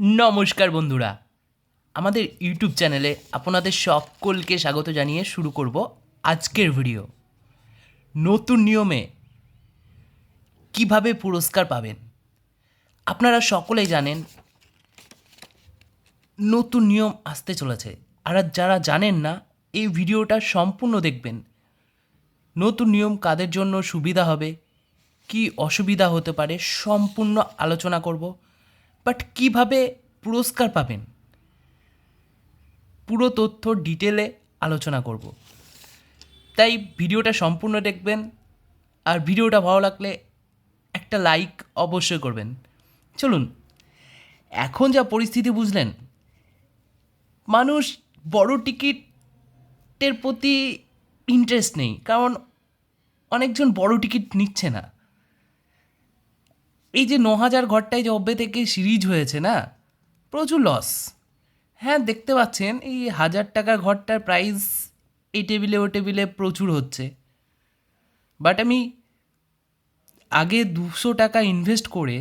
নমস্কার বন্ধুরা। আমাদের ইউটিউব চ্যানেলে আপনাদের সকলকে স্বাগত জানিয়ে শুরু করব আজকের ভিডিও। নতুন নিয়মে কীভাবে পুরস্কার পাবেন? আপনারা সকলেই জানেন, নতুন নিয়ম আসতে চলেছে। আর যারা জানেন না, এই ভিডিওটা সম্পূর্ণ দেখবেন। নতুন নিয়ম কাদের জন্য সুবিধা হবে, কি অসুবিধা হতে পারে, সম্পূর্ণ আলোচনা করব। বাট কীভাবে পুরস্কার পাবেন? পুরো তথ্য ডিটেলে আলোচনা করব। তাই ভিডিওটা সম্পূর্ণ দেখবেন আর ভিডিওটা ভালো লাগলে একটা লাইক অবশ্যই করবেন। চলুন, এখন যা পরিস্থিতি বুঝলেন, মানুষ বড় টিকিটের প্রতি ইন্টারেস্ট নেই, কারণ অনেকজন বড় টিকিট নিচ্ছে না। এই যে ন হাজার ঘরটায় যে অব্বে থেকে সিরিজ হয়েছে না, প্রচুর লস হ্যাঁ দেখতে পাচ্ছেন, এই হাজার টাকার ঘরটার প্রাইস এই টেবিলে ও টেবিলে প্রচুর হচ্ছে। বাট আমি আগে দুশো টাকা ইনভেস্ট করে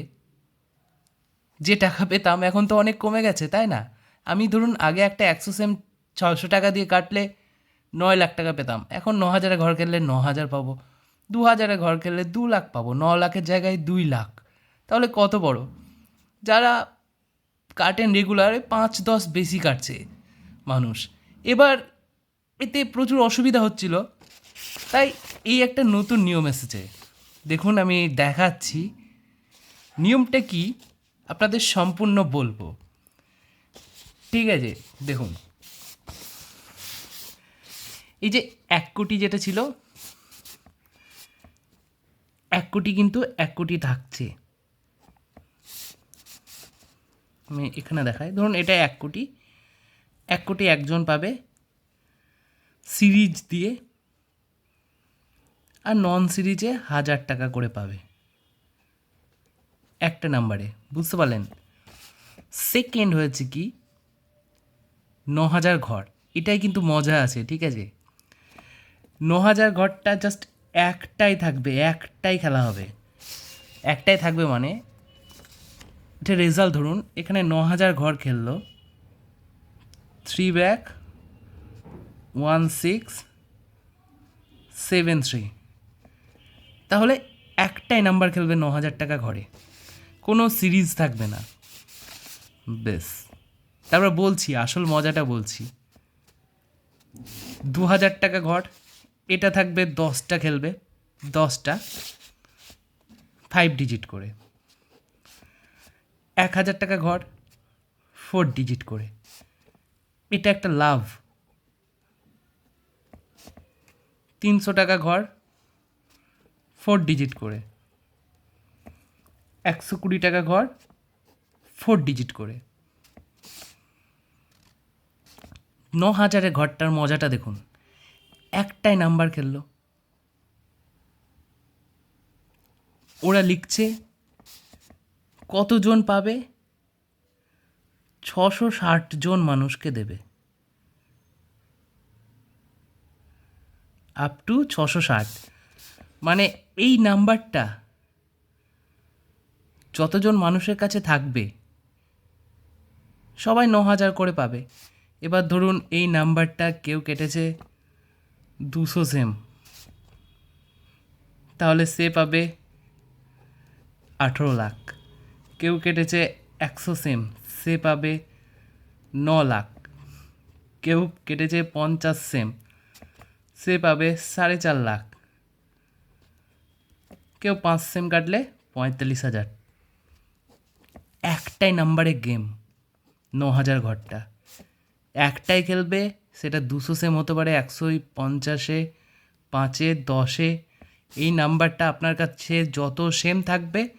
যে টাকা পেতাম, এখন তো অনেক কমে গেছে, তাই না? আমি ধরুন আগে একটা একশো সেম ছশো টাকা দিয়ে কাটলে নয় লাখ টাকা পেতাম, এখন ন হাজারে ঘর খেললে ন হাজার পাবো দু হাজারে ঘর খেললে দু লাখ পাবো ন লাখের জায়গায় দুই লাখ। তাহলে কত বড়? যারা কাটেন রেগুলার পাঁচ দশ বেশি কাটছে মানুষ। এবার এতে প্রচুর অসুবিধা হচ্ছিল। তাই এই একটা নতুন নিয়ম এসেছে। দেখুন, আমি দেখাচ্ছি। নিয়মটা কি? আপনাদের সম্পূর্ণ বলব। ঠিক আছে, দেখুন। এই যে এক কোটি যেটা ছিল, এক কোটি কিন্তু এক কোটি থাকছে। আমি এখানে দেখাই। ধরুন এটা এক কোটি। এক কোটি একজন পাবে সিরিজ দিয়ে আর নন সিরিজে হাজার টাকা করে পাবে। একটা নাম্বারে, বুঝতে পারলেন? সেকেন্ড হয়েছে কি? ন হাজার ঘর। এটাই কিন্তু মজা আছে, ঠিক আছে? ন হাজার ঘরটা জাস্ট একটাই থাকবে, একটাই খেলা হবে। একটাই থাকবে মানে এটা রেজাল্ট ধরুন, এখানে ন হাজার ঘর খেললো। Three back one six seven three তাহলে একটাই নাম্বার খেলবে ন হাজার টাকা ঘরে। কোনো সিরিজ থাকবে না। বেশ। তারপর বলছি, আসল মজাটা বলছি। দু হাজার টাকা ঘর, এটা থাকবে দশটা খেলবে, দশটা ফাইভ ডিজিট করে। এক হাজার টাকা ঘর ফোর ডিজিট করে। এটা একটা লাভ। তিনশো টাকা ঘর ফোর ডিজিট করে। একশো কুড়ি টাকা ঘর ফোর ডিজিট করে। ন হাজারের ঘরটার মজাটা দেখুন। একটাই নাম্বার খেললো। ওরা লিখছে কতজন পাবে? ছশো ষাট জন মানুষকে দেবে। আপ টু ছশো ষাট। মানে এই নাম্বারটা যতজন মানুষের কাছে থাকবে, সবাই ন হাজার করে পাবে। এবার ধরুন এই নাম্বারটা কেউ কেটেছে দুশো সেম। তাহলে সে পাবে আঠেরো লাখ। কেউ কেটেছে একশো সেম, সে পাবে ন লাখ। কেউ কেটেছে পঞ্চাশ সেম, সে পাবে সাড়ে চার লাখ। কেউ পাঁচ সেম কাটলে পঁয়তাল্লিশ হাজার। একটাই নাম্বারে গেম, ন হাজার ঘরটা। একটাই খেলবে, সেটা দুশো সেম হতে পারে একশো পঞ্চাশে, পাঁচে দশে। এই নাম্বারটা আপনার কাছে যত সেম থাকবে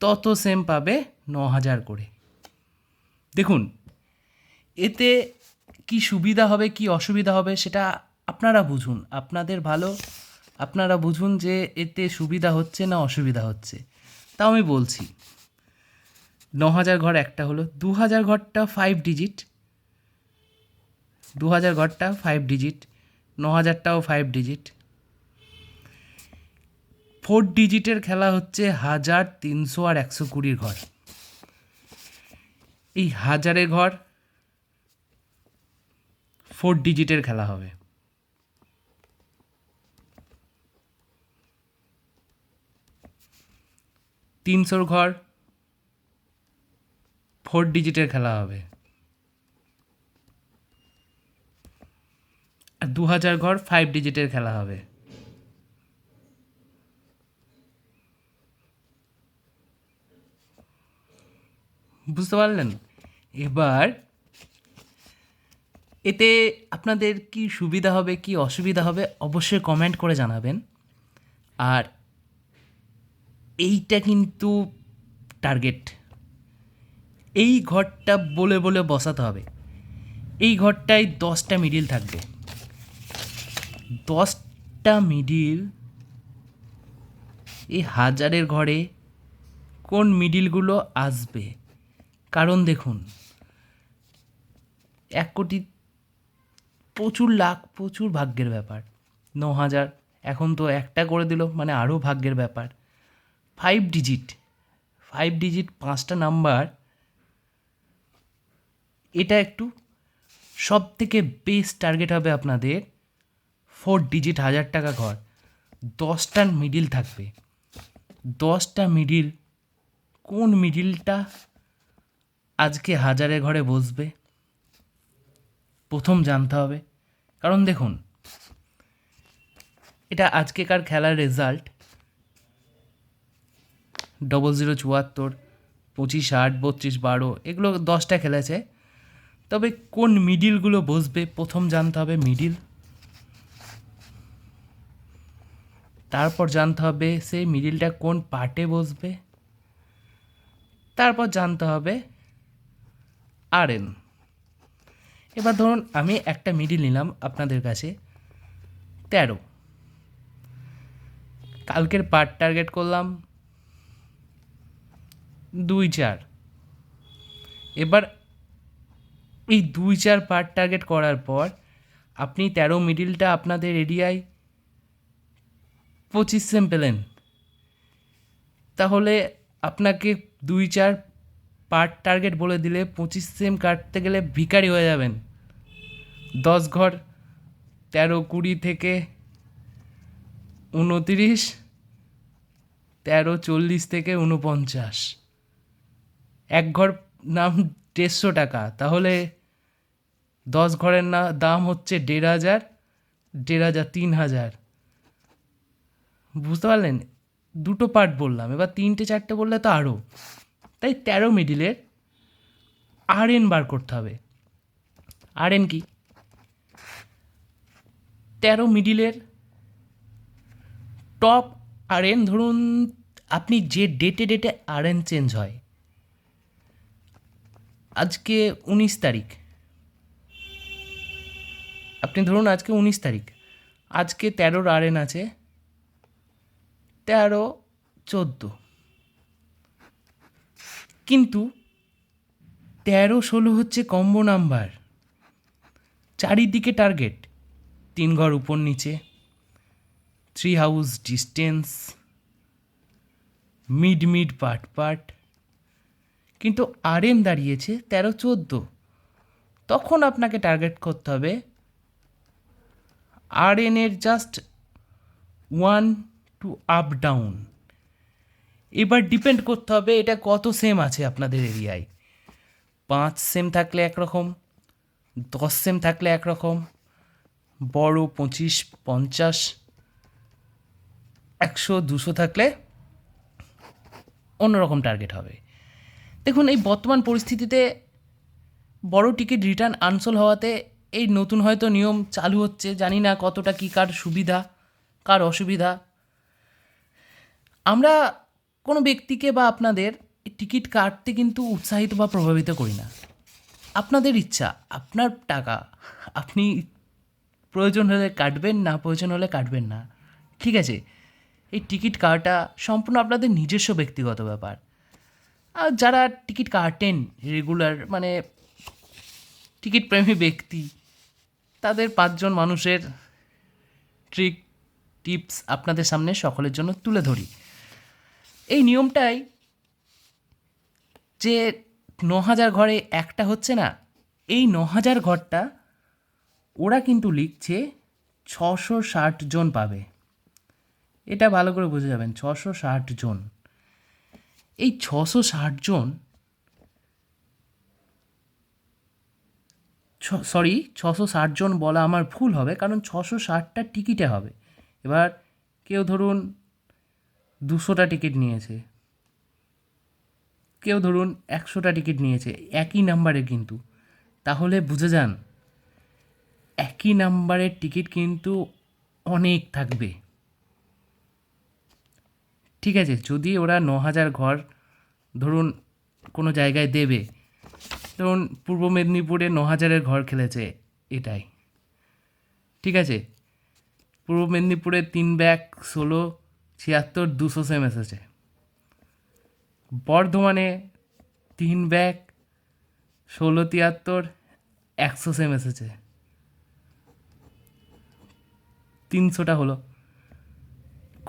তত সেম পাবে ন হাজার করে। দেখুন, এতে কি সুবিধা হবে, কি অসুবিধা হবে সেটা আপনারা বুঝুন। আপনাদের ভালো, আপনারা বুঝুন যে এতে সুবিধা হচ্ছে না অসুবিধা হচ্ছে। তাও আমি বলছি ন হাজার ঘর একটা হলো দু হাজার ঘরটা ফাইভ ডিজিট দু হাজার ঘরটা ফাইভ ডিজিট ন হাজারটাও ফাইভ ডিজিট ফোর ডিজিটের খেলা হচ্ছে হাজার তিনশো আর একশো কুড়ির ঘর। এই হাজারে ঘর ফোর ডিজিটের খেলা হবে। তিনশোর ঘর ফোর ডিজিটের খেলা হবে। আর দু হাজার ঘর ফাইভ ডিজিটের খেলা হবে। বুঝতে পারলেন? এবার এতে আপনাদের কি সুবিধা হবে, কি অসুবিধা হবে অবশ্যই কমেন্ট করে জানাবেন। আর এইটা কিন্তু টার্গেট এই ঘরটা বলে বলে বসাতে হবে। এই ঘরটায় দশটা মিডিল থাকবে। দশটা মিডিল এই হাজারের ঘরে কোন মিডিলগুলো আসবে? কারণ দেখুন, এক কোটি প্রচুর লাখ, প্রচুর ভাগ্যের ব্যাপার। ন হাজার, এখন তো একটা করে দিল মানে আরও ভাগ্যের ব্যাপার। ফাইভ ডিজিট ফাইভ ডিজিট পাঁচটা নাম্বার এটা একটু সব থেকে বেস্ট টার্গেট হবে আপনাদের ফোর ডিজিট হাজার টাকা ঘর। দশটা মিডিল থাকবে। দশটা মিডিল কোন মিডিলটা আজকে হাজারে ঘরে বসবে। প্রথম জানতে হবে। কারণ দেখুন, এটা আজকেকার খেলার রেজাল্ট ডবল জিরো চুয়াত্তর, পঁচিশ আট বত্রিশ বারো, এগুলো দশটা খেলেছে। তবে কোন মিডিলগুলো বসবে, প্রথম জানতে হবে মিডিল তারপর জানতে হবে সেই মিডিলটা কোন পার্টে বসবে। তারপর জানতে হবে আর এন এবার ধরুন আমি একটা মিডিল নিলাম আপনাদের কাছে, তেরো। কালকের পার্ট টার্গেট করলাম দুই চার। এবার এই দুই চার পার্ট টার্গেট করার পর আপনি তেরো মিডিলটা আপনাদের এরিয়ায় পঁচিশ সেম পেলেন তাহলে আপনাকে দুই চার পার্ট টার্গেট বলে দিলে পঁচিশ সেম কাটতে গেলে ভিখারি হয়ে যাবেন। দশ ঘর, তেরো কুড়ি থেকে উনতিরিশ, তেরো চল্লিশ থেকে উনপঞ্চাশ। এক ঘর নাম দেড়শো টাকা। তাহলে দশ ঘরের না দাম হচ্ছে দেড় হাজার দেড় হাজার তিন হাজার। বুঝতে পারলেন? দুটো পার্ট বললাম। এবার তিনটে, চারটে বললে তো আরও তাই তেরো মিডিলের আর এন বার করতে হবে। আর এন কি? তেরো মিডিলের টপ আর এন ধরুন আপনি যে ডেটে ডেটে আর এন চেঞ্জ হয়, আজকে উনিশ তারিখ। আপনি ধরুন আজকে উনিশ তারিখ, আজকে তেরোর আর এন আছে, তেরো চোদ্দ। কিন্তু তেরো ষোলো হচ্ছে কম্বো নাম্বার চারিদিকে টার্গেট তিন ঘর উপর নিচে। Three house distance mid mid part part কিন্তু আর এন দাঁড়িয়েছে তেরো চোদ্দ। তখন আপনাকে টার্গেট করতে হবে আর এনের just one two up down এবার ডিপেন্ড করতে হবে এটা কত সেম আছে আপনাদের এরিয়ায়। পাঁচ সেম থাকলে একরকম, দশ সেম থাকলে একরকম, বড় পঁচিশ, পঞ্চাশ, একশো, দুশো থাকলে অন্যরকম টার্গেট হবে। দেখুন, এই বর্তমান পরিস্থিতিতে বড় টিকিট রিটার্ন আনসোল হওয়াতে এই নতুন হয়তো নিয়ম চালু হচ্ছে, জানি না কতটা কী কার সুবিধা, কার অসুবিধা। আমরা কোনো ব্যক্তিকে বা আপনাদের টিকিট কাটতে কিন্তু উৎসাহিত বা প্রভাবিত করি না। আপনাদের ইচ্ছা, আপনার টাকা, আপনি প্রয়োজন হলে কাটবেন না, প্রয়োজন হলে কাটবেন না। ঠিক আছে, এই টিকিট কাটা সম্পূর্ণ আপনাদের নিজস্ব ব্যক্তিগত ব্যাপার। আর যারা টিকিট কাটেন রেগুলার মানে টিকিট প্রেমী ব্যক্তি, তাদের পাঁচজন মানুষের ট্রিক, টিপস আপনাদের সামনে সকলের জন্য তুলে ধরি। এই নিয়মটাই যে ন হাজার ঘরে একটা হচ্ছে না, এই ন হাজার ঘরটা ওরা কিন্তু লিখছে ছশো ষাট জন পাবে। এটা ভালো করে বুঝে যাবেন, ছশো ষাট জন। এই ছশো ষাট জন সরি ছশো ষাট জন বলা আমার ভুল হবে, কারণ ছশো ষাটটা টিকিটে হবে। এবার কেউ ধরুন দুশোটা টিকিট নিয়েছে। কেউ ধরুন একশোটা টিকিট নিয়েছে, একই নাম্বারে কিন্তু। তাহলে বুঝে যান, একই নাম্বারের টিকিট কিন্তু অনেক থাকবে। ঠিক আছে, যদি ওরা ন হাজার ঘর ধরুন কোনো জায়গায় দেবে, ধরুন পূর্ব মেদিনীপুরে ন হাজারের ঘর খেলেছে এটাই। ঠিক আছে, পূর্ব মেদিনীপুরে তিন ব্যাগ, ষোলো ছিয়াত্তর, দুশো সেম এসেছে বর্ধমানে তিন ব্যাগ, ষোলো তিয়াত্তর, একশো সেম এসেছে তিনশোটা হলো।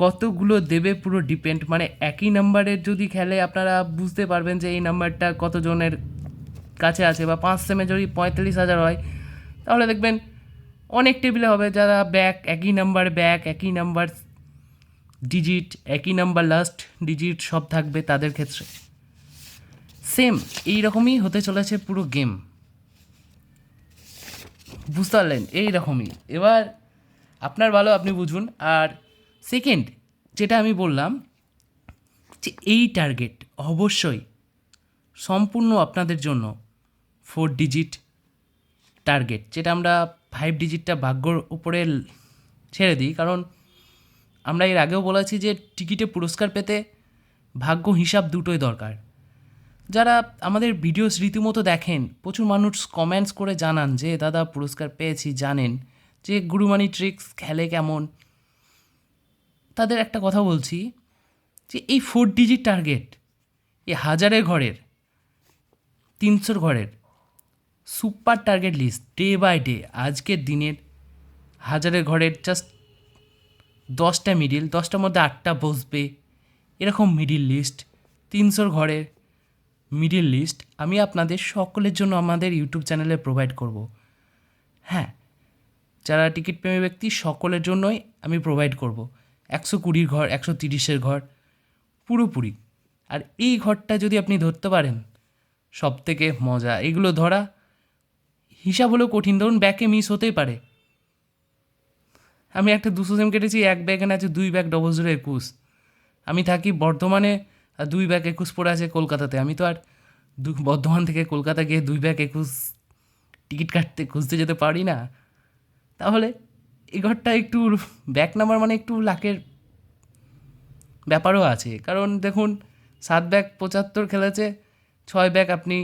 কতগুলো দেবে পুরো ডিপেন্ড মানে একই নাম্বারের যদি খেলে আপনারা বুঝতে পারবেন যে এই নাম্বারটা কতজনের কাছে আছে, বা পাঁচ সেমে যদি পঁয়তাল্লিশ হাজার হয়, তাহলে দেখবেন অনেক টেবিলে হবে যারা ব্যাক একই নাম্বার ব্যাক একই নাম্বার ডিজিট একই নাম্বার লাস্ট ডিজিট সব থাকবে তাদের ক্ষেত্রে। সেম এই রকমই হতে চলেছে পুরো গেম বুঝতে পারলেন? এই রকমই এবার আপনার ভালো, আপনি বুঝুন। আর সেকেন্ড যেটা আমি বললাম, যে এই টার্গেট অবশ্যই সম্পূর্ণ আপনাদের জন্য ফোর ডিজিট টার্গেট যেটা আমরা ফাইভ ডিজিটটা ভাগ্যর উপরে ছেড়ে দিই। কারণ আমরা এর আগেও বলেছি যে টিকিটে পুরস্কার পেতে ভাগ্য হিসাব দুটোই দরকার। যারা আমাদের ভিডিওস রীতিমতো দেখেন, প্রচুর মানুষ কমেন্টস করে জানান যে, দাদা, পুরস্কার পেয়েছি, জানেন যে গুরুমানি ট্রিক্স খেলে কেমন? তাদের একটা কথা বলছি যে, এই ফোর ডিজিট টার্গেট এই হাজারের ঘরের, তিনশোর ঘরের super target list day by day আজকের দিনের হাজারের ঘরের জাস্ট দশটা মিডিল দশটার মধ্যে আটটা বসবে। এরকম মিডিল লিস্ট তিনশোর ঘরের মিডিল লিস্ট আমি আপনাদের সকলের জন্য আমাদের ইউটিউব চ্যানেলে প্রোভাইড করব। হ্যাঁ যারা টিকিট প্রেমী ব্যক্তি, সকলের জন্যই আমি প্রোভাইড করব। একশো কুড়ির ঘর, একশো তিরিশের ঘর, পুরোপুরি। আর এই ঘরটা যদি আপনি ধরতে পারেন সব থেকে মজা। এগুলো ধরা হিসাব হলেও কঠিন। ধরুন ব্যাকে মিস হতেই পারে। আমি একটা দুশো সেম কেটেছি, এক ব্যাগ এনে আছে, দুই ব্যাগ ডবল জিরো একুশ। আমি থাকি বর্ধমানে, আর দুই ব্যাগ একুশ পড়ে আছে কলকাতাতে। আমি তো আর দু, বর্ধমান থেকে কলকাতা গিয়ে দুই ব্যাগ একুশ টিকিট কাটতে, খুঁজতে যেতে পারি না। তাহলে এই ঘরটা একটু ব্যাক নাম্বার মানে একটু লাকের ব্যাপারও আছে। কারণ দেখুন, সাত ব্যাগ পঁচাত্তর খেলেছে, ছয় ব্যাগ আপনি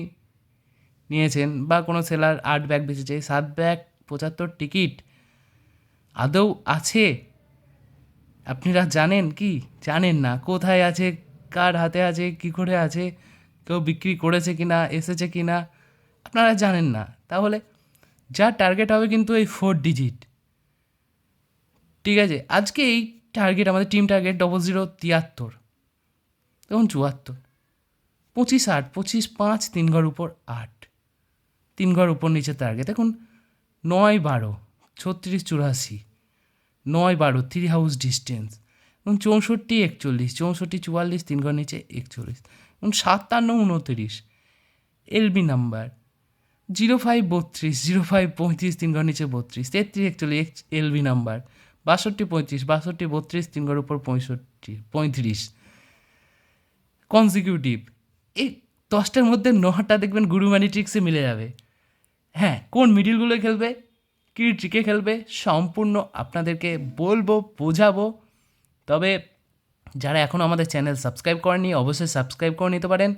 নিয়েছেন, বা কোনো সেলার আট ব্যাগ বেঁচেছে। সাত ব্যাগ পঁচাত্তর টিকিট আদৌ আছে? আপনারা জানেন কি? জানেন না। কোথায় আছে? কার হাতে আছে? কী করে আছে? কেউ বিক্রি করেছে কি না এসেছে কি না আপনারা জানেন না। তাহলে যা টার্গেট হবে কিন্তু এই ফোর ডিজিট ঠিক আছে? আজকে এই টার্গেট আমাদের টিম টার্গেট ডবল জিরো তিয়াত্তর। তখন চুয়াত্তর। পঁচিশ আট, পঁচিশ পাঁচ, তিন ঘর উপর আট। তিন ঘর উপর নিচে টার্গেট দেখুন নয় বারো। ছত্রিশ চুরাশি, নয় বারো থ্রি হাউস ডিস্টেন্স এবং চৌষট্টি একচল্লিশ, চৌষট্টি চুয়াল্লিশ, তিন ঘর নিচে একচল্লিশ, এবং সাতান্ন উনত্রিশ এলবি নাম্বার জিরো ফাইভ বত্রিশ জিরো ফাইভ পঁয়ত্রিশ, তিন ঘর নিচে বত্রিশ, তেত্রিশ একচল্লিশ এলবি নাম্বার বাষট্টি পঁয়ত্রিশ, বাষট্টি বত্রিশ, তিন ঘর উপর পঁয়ষট্টি, পঁয়ত্রিশ কনজিকিউটিভ এই দশটার মধ্যে নটা দেখবেন গুরুমানি ট্রিক্সে মিলে যাবে। হ্যাঁ কোন মিডিলগুলো খেলবে? কী ট্রিকে খেলবে সম্পূর্ণ আপনাদেরকে বলব, বোঝাবো। তবে যারা এখনও আমাদের চ্যানেল সাবস্ক্রাইব করেনি অবশ্যই সাবস্ক্রাইব করে নিতে পারেন।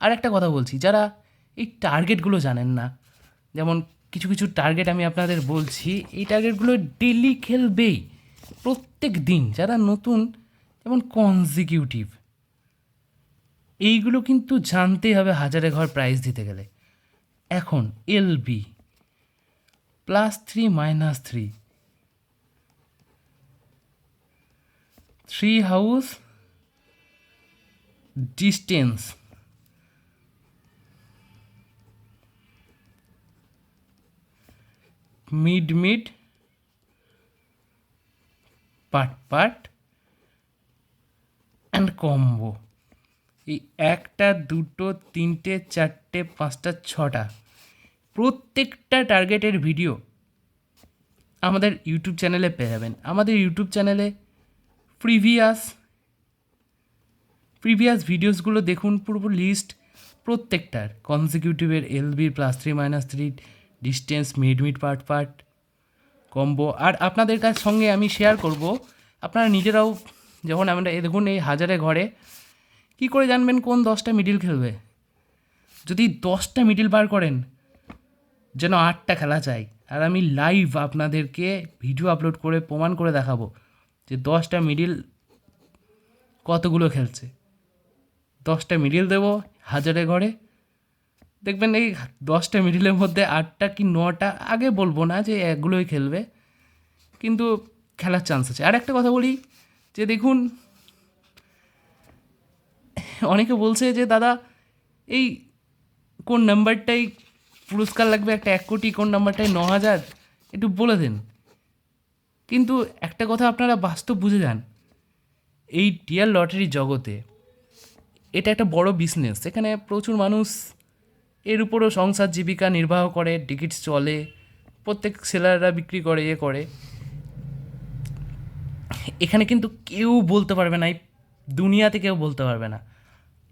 আর একটা কথা বলছি, যারা এই টার্গেটগুলো জানেন না, যেমন কিছু কিছু টার্গেট আমি আপনাদের বলছি, এই টার্গেটগুলো ডেলি খেলবেই প্রত্যেক দিন, যারা নতুন যেমন কনজিকিউটিভ এইগুলো কিন্তু জানতেই হবে হাজারে ঘর প্রাইজ দিতে গেলে। এখন L B plus three minus three three house distance mid mid part part and combo এই একটা, দুটো, তিনটে, চারটে, পাঁচটা, ছটা। প্রত্যেকটা টার্গেটের ভিডিও আমাদের ইউটিউব চ্যানেলে পেয়ে যাবেন। আমাদের ইউটিউব চ্যানেলে প্রিভিয়াস প্রিভিয়াস ভিডিওসগুলো দেখুন পুরো লিস্ট প্রত্যেকটার। কনজিকিউটিভের এলবির plus three minus three distance mid mid part part combo আর আপনাদের কাছ সঙ্গে আমি শেয়ার করব। আপনারা নিজেরাও যখন আমরা দেখুন এই হাজারে ঘরে, কি করে জানবেন কোন দশটা মিডিল খেলবে? যদি দশটা মিডিল বার করেন যেন আটটা খেলা চাই। আর আমি লাইভ আপনাদেরকে ভিডিও আপলোড করে, প্রমাণ করে দেখাবো যে দশটা মিডিল কতগুলো খেলছে। দশটা মিডিল দেবো হাজারে ঘরে দেখবেন এই দশটা মিডিলের মধ্যে আটটা কি নটা, আগে বলব না যে একগুলোই খেলবে, কিন্তু খেলার চান্স আছে। আর একটা কথা বলি, যে দেখুন, অনেকে বলছে যে, দাদা, এই কোন নাম্বারটাই পুরস্কার লাগবে একটা এক কোটি কোন নাম্বারটাই ন হাজার। একটু বলে দেন। কিন্তু একটা কথা আপনারা বাস্তব বুঝে যান। এই টিয়ার লটারি জগতে এটা একটা বড় বিজনেস এখানে প্রচুর মানুষ, এর উপরও সংসার জীবিকা নির্বাহ করে টিকিট চলে, প্রত্যেক সেলাররা বিক্রি করে ইয়ে করে। এখানে কিন্তু কেউ বলতে পারবে না, এই দুনিয়াতে কেউ বলতে পারবে না।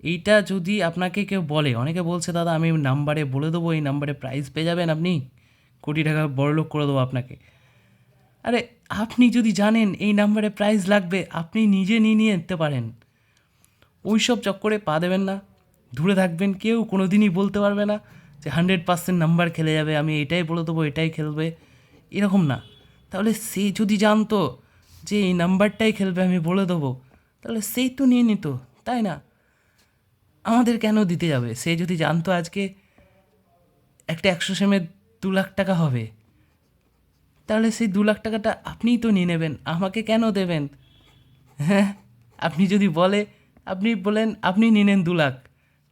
এইটা যদি আপনাকে কেউ বলে, অনেকে বলছে, দাদা, আমি নাম্বারে বলে দেবো, এই নাম্বারে প্রাইজ পেয়ে যাবেন আপনি? কোটি টাকা বড়লোক করে দেবো আপনাকে। আরে, আপনি যদি জানেন এই নাম্বারে প্রাইজ লাগবে, আপনি নিজে নিয়ে নিয়ে নিতে পারেন। ওই সব চক্করে পা দেবেন না। দূরে থাকবেন, কেউ কোনো দিনই বলতে পারবে না যে হান্ড্রেড পার্সেন্ট নাম্বার খেলে যাবে, আমি এটাই বলে দেবো, এটাই খেলবে। এরকম না। তাহলে সে যদি জানতো যে এই নাম্বারটাই খেলবে, আমি বলে দেবো, তাহলে সেই তো নিয়ে নিত, তাই না? আমাদের কেন দিতে যাবে? সে যদি জানতো আজকে একটা একশো সেমে দু লাখ টাকা হবে, তাহলে সেই দু লাখ টাকাটা আপনিই তো নিয়ে নেবেন, আমাকে কেন দেবেন? হ্যাঁ আপনি যদি বলে, আপনি বলেন, আপনি নিয়ে নেন দু লাখ,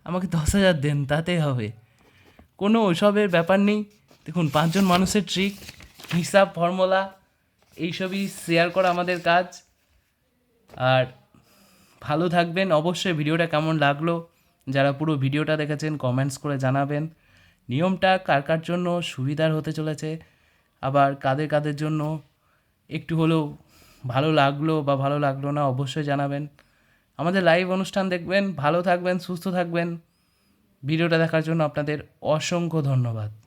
আমাকে দশ হাজার দেন, তাতে হবে। কোনো ওসবের ব্যাপার নেই। দেখুন, পাঁচজন মানুষের ট্রিক হিসাব ফর্মুলা এইসবই শেয়ার করা আমাদের কাজ। আর ভালো থাকবেন। অবশ্যই ভিডিওটা কেমন লাগল যারা পুরো ভিডিওটা দেখেছেন কমেন্টস করে জানাবেন, নিয়মটা কার কার জন্য সুবিধার হতে চলেছে, আবার কাদের কাদের জন্য একটু হলেও ভালো লাগল বা ভালো লাগল না অবশ্যই জানাবেন। আমাদের লাইভ অনুষ্ঠান দেখবেন, ভালো থাকবেন, সুস্থ থাকবেন। ভিডিওটা দেখার জন্য আপনাদের অসংখ্য ধন্যবাদ।